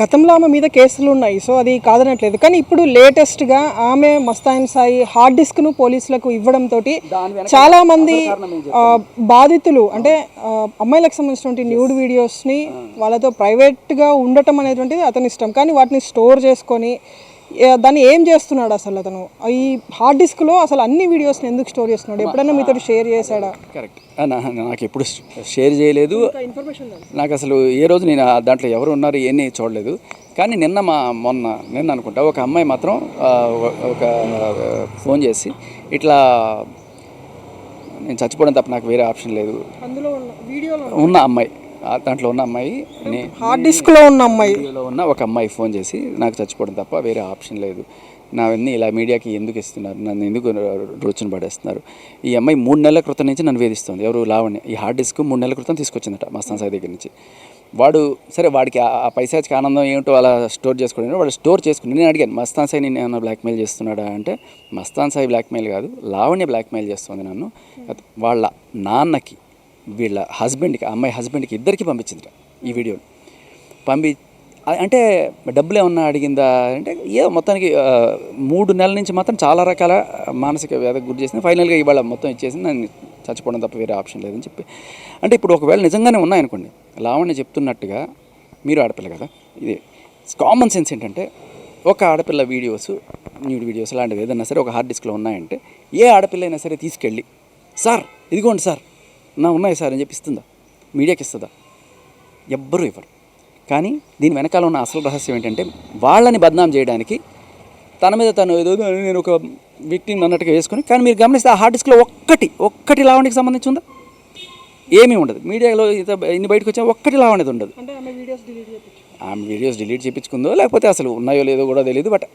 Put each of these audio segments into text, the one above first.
గతంలో ఆమె మీద కేసులు ఉన్నాయి సో అది కాదనట్లేదు. కానీ ఇప్పుడు లేటెస్ట్గా ఆమె మస్తాన్ సాయి హార్డ్ డిస్క్ను పోలీసులకు ఇవ్వడంతో చాలా మంది ఆ, బాధితులు అంటే అమ్మాయిలకు సంబంధించినటువంటి న్యూడ్ వీడియోస్ని వాళ్ళతో ప్రైవేట్గా ఉండటం అనేటువంటిది అతని ఇష్టం. కానీ వాటిని స్టోర్ చేసుకొని దాన్ని ఏం చేస్తున్నాడు అసలు అతను? ఈ హార్డ్ డిస్క్లో అసలు అన్ని వీడియోస్ని ఎందుకు స్టోర్ చేస్తున్నాడు? ఎప్పుడైనా మీతో షేర్ చేశాడా? కరెక్ట్ నాకు ఎప్పుడు షేర్ చేయలేదు. ఇన్ఫర్మేషన్ నాకు అసలు ఏ రోజు నేను దాంట్లో ఎవరు ఉన్నారు ఏమీ చూడలేదు. కానీ నిన్న మా మొన్న నిన్న అనుకుంటా ఒక అమ్మాయి మాత్రం ఒక ఫోన్ చేసి ఇట్లా నేను చచ్చిపోవడం తప్ప నాకు వేరే ఆప్షన్ లేదు. అందులో ఉన్న వీడియోలో ఉన్న అమ్మాయి. దాంట్లో ఉన్న అమ్మాయి హార్డ్ డిస్క్లో ఉన్న అమ్మాయి. ఉన్న ఒక అమ్మాయి ఫోన్ చేసి నాకు చచ్చిపోవడం తప్ప వేరే ఆప్షన్ లేదు. నావన్నీ ఇలా మీడియాకి ఎందుకు ఇస్తున్నారు? నన్ను ఎందుకు రోజున పడేస్తున్నారు? ఈ అమ్మాయి మూడు నెలల క్రితం నుంచి నన్ను వేధిస్తుంది. ఎవరు లావణ్య? ఈ హార్డ్ డిస్క్ మూడు నెలల క్రితం తీసుకొచ్చిందట మస్తాన్ సాయి దగ్గర నుంచి. వాడు సరే వాడికి ఆ- పైసాచికి ఆనందం ఏమిటో అలా స్టోర్ చేసుకుని వాడు స్టోర్ చేసుకుని నేను అడిగాను మస్తాన్ సాయి నేను ఏమన్నా బ్లాక్మెయిల్ చేస్తున్నాడా? అంటే మస్తాన్ సాయి బ్లాక్మెయిల్ కాదు లావణ్య బ్లాక్మెయిల్ చేస్తుంది నన్ను. వాళ్ళ నాన్నకి వీళ్ళ హస్బెండ్కి అమ్మాయి హస్బెండ్కి ఇద్దరికి పంపించింది ఈ వీడియో పంపి అంటే డబ్బులు ఏమన్నా అడిగిందా? అంటే ఏ మొత్తానికి మూడు నెలల నుంచి మాత్రం చాలా రకాల మానసిక వ్యాధి గురి చేసింది. ఫైనల్గా ఇవాళ మొత్తం ఇచ్చేసి నన్ను చచ్చిపోవడం తప్ప వేరే ఆప్షన్ లేదని చెప్పి. అంటే ఇప్పుడు ఒకవేళ నిజంగానే ఉన్నాయనుకోండి లావణ్య చెప్తున్నట్టుగా మీరు ఆడపిల్ల కదా ఇది కామన్ సెన్స్ ఏంటంటే ఒక ఆడపిల్ల వీడియోస్ న్యూడ్ వీడియోస్ లాంటివి ఏదైనా సరే ఒక హార్డ్ డిస్క్లో ఉన్నాయంటే ఏ ఆడపిల్ల అయినా సరే తీసుకెళ్ళి సార్ ఇదిగోండి సార్ నా ఉన్నాయి సార్ అని చెప్పి ఇస్తుందా? మీడియాకి ఇస్తుందా? ఎవ్వరూ ఇవ్వరు. కానీ దీని వెనకాల ఉన్న అసలు రహస్యం ఏంటంటే వాళ్ళని బద్నాం చేయడానికి తన మీద తను ఏదో నేను ఒక విక్టిమ్ అన్నట్టుగా వేసుకొని కానీ మీరు గమనిస్తే ఆ హార్డ్ డిస్క్లో ఒక్కటి ఒక్కటి లావణ్యకి సంబంధించి ఉందా? ఏమీ ఉండదు. మీడియాలో ఇంత ఇన్ని బయటకు వచ్చా ఒక్కటి లావణ్యది ఉండదు. ఆమె వీడియోస్ డిలీట్ చేయించుకుందో. లేకపోతే అసలు ఉన్నాయో లేదో కూడా తెలియదు బట్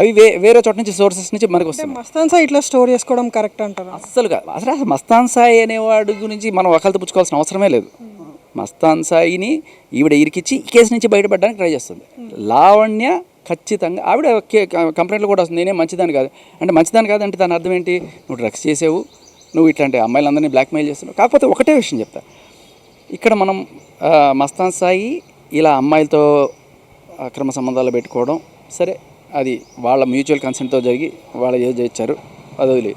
అవి వే వేరే చోట నుంచి సోర్సెస్ నుంచి మనకు వస్తాయి మస్తాన్ సాయి ఇట్లా స్టోర్ చేసుకోవడం కరెక్ట్ అంటారా? అస్సలు కాదు అసలు అసలు మస్తాన్ సాయి అనేవాడు గురించి మనం ఒకళ్ళతో పుచ్చుకోవాల్సిన అవసరమే లేదు. మస్తాన్ సాయిని ఈవిడ ఇరికిచ్చి ఈ కేసు నుంచి బయటపడడానికి ట్రై చేస్తుంది. లావణ్య ఖచ్చితంగా ఆవిడ కంప్లైంట్లు కూడా వస్తుంది నేనే మంచిదాన్ని కాదు. అంటే మంచిదాన్ని కాదు అంటే దాని అర్థం ఏంటి? నువ్వు డ్రగ్స్ చేసావు నువ్వు ఇట్లాంటి అమ్మాయిలందరినీ బ్లాక్మెయిల్ చేస్తున్నావు. కాకపోతే ఒకటే విషయం చెప్తా. ఇక్కడ మనం మస్తాన్ సాయి ఇలా అమ్మాయిలతో అక్రమ సంబంధాలు పెట్టుకోవడం సరే అది వాళ్ళ మ్యూచువల్ కన్సెంట్తో జరిగి వాళ్ళు ఏదో చేయించారు అది వదిలి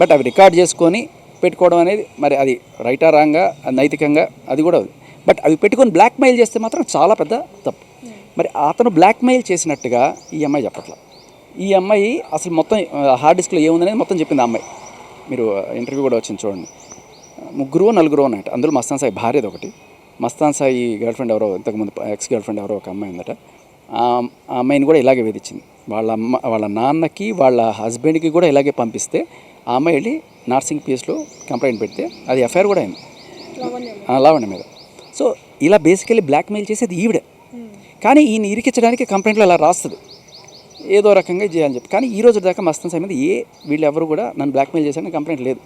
బట్ అవి రికార్డ్ చేసుకొని పెట్టుకోవడం అనేది మరి అది రైటా రాంగా నైతికంగా అది కూడా బట్ అవి పెట్టుకొని బ్లాక్మెయిల్ చేస్తే మాత్రం చాలా పెద్ద తప్పు. మరి అతను బ్లాక్మెయిల్ చేసినట్టుగా ఈ అమ్మాయి చెప్పట్ల. ఈ అమ్మాయి అసలు మొత్తం హార్డ్ డిస్క్లో ఏముందనేది మొత్తం చెప్పింది ఆ అమ్మాయి. మీరు ఇంటర్వ్యూ కూడా వచ్చింది చూడండి. ముగ్గురు నలుగురు ఉన్నట్టు అందులో మస్తాన్ సాయి భార్యది ఒకటి. మస్తాన్ సాయి గర్ల్ ఫ్రెండ్ ఎవరో ఇంతకుముందు ఎక్స్ గర్ల్ ఫ్రెండ్ ఎవరో ఒక అమ్మాయి ఉందట. ఆ అమ్మాయిని కూడా ఇలాగే వేధించింది. వాళ్ళ అమ్మ వాళ్ళ నాన్నకి వాళ్ళ హస్బెండ్కి కూడా ఇలాగే పంపిస్తే ఆ అమ్మాయి వెళ్ళి నార్సింగ్ పిఎస్లో కంప్లైంట్ పెడితే అది ఎఫ్ఐఆర్ కూడా అయింది. లావణ్య మీద. సో ఇలా బేసికలీ బ్లాక్మెయిల్ చేసేది ఈవిడే. కానీ ఈయన ఇరికించడానికి కంప్లైంట్లో అలా రాస్తుంది. ఏదో రకంగా చేయాలని చెప్పి. కానీ ఈ రోజు దాకా మస్తాన్ సాయి మీద ఏ వీళ్ళు ఎవరు కూడా నన్ను బ్లాక్మెయిల్ చేశారని కంప్లైంట్ లేదు.